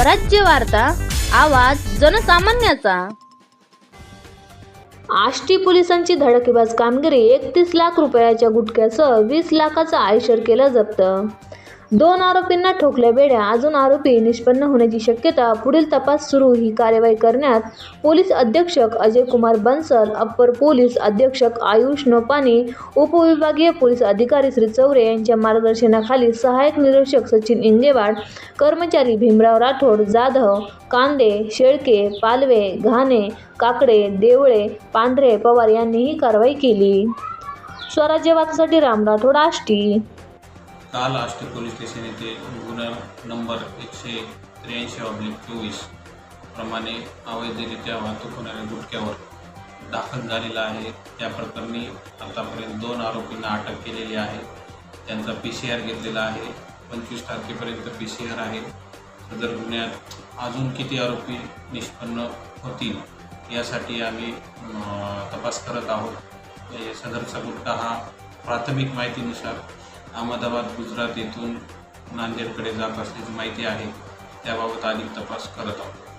स्वराज्य वार्ता आवाज जनसामान्याचा. आष्टी पोलिसांची धडकेबाज कामगिरी एकतीस लाख रुपयाच्या गुटख्यासह वीस लाखाचं आयशर केलं जप्त. दोन आरोपींना ठोकल्या बेड्या अजून आरोपी निष्पन्न होण्याची शक्यता पुढील तपास सुरू ही कार्यवाही करण्यात पोलीस अधीक्षक अजय कुमार बन्सल अप्पर पोलीस अधीक्षक आयुष नोपानी उपविभागीय पोलीस अधिकारी श्री चौरे यांच्या मार्गदर्शनाखाली सहाय्यक निरीक्षक सचिन इंगेवाड कर्मचारी भीमराव राठोड जाधव कांदे शेळके पालवे घाणे काकडे देवळे पांढरे पवार यांनी ही कारवाई केली. स्वराज्य राम राठोड आष्टी काल आष्टी पोलीस स्टेशन येथे गुन्हा नंबर एकशे त्र्याऐंशी ऑब्लिक चोवीस प्रमाणे अवैधरित्या वाहतूक होणाऱ्या गुटख्यावर दाखल झालेला आहे. त्या प्रकरणी आतापर्यंत दोन आरोपींना अटक केलेली आहे. त्यांचा पी सी आर घेतलेला आहे. पंचवीस तारखेपर्यंत पी सी आर आहे. सदर गुन्ह्यात अजून किती आरोपी निष्पन्न होतील यासाठी आम्ही तपास करत आहोत. सदरचा गुटखा हा प्राथमिक माहितीनुसार अहमदाबाद गुजरात येथून नांदेडकडे जात असल्याची माहिती आहे. त्याबाबत अधिक तपास करत आहोत.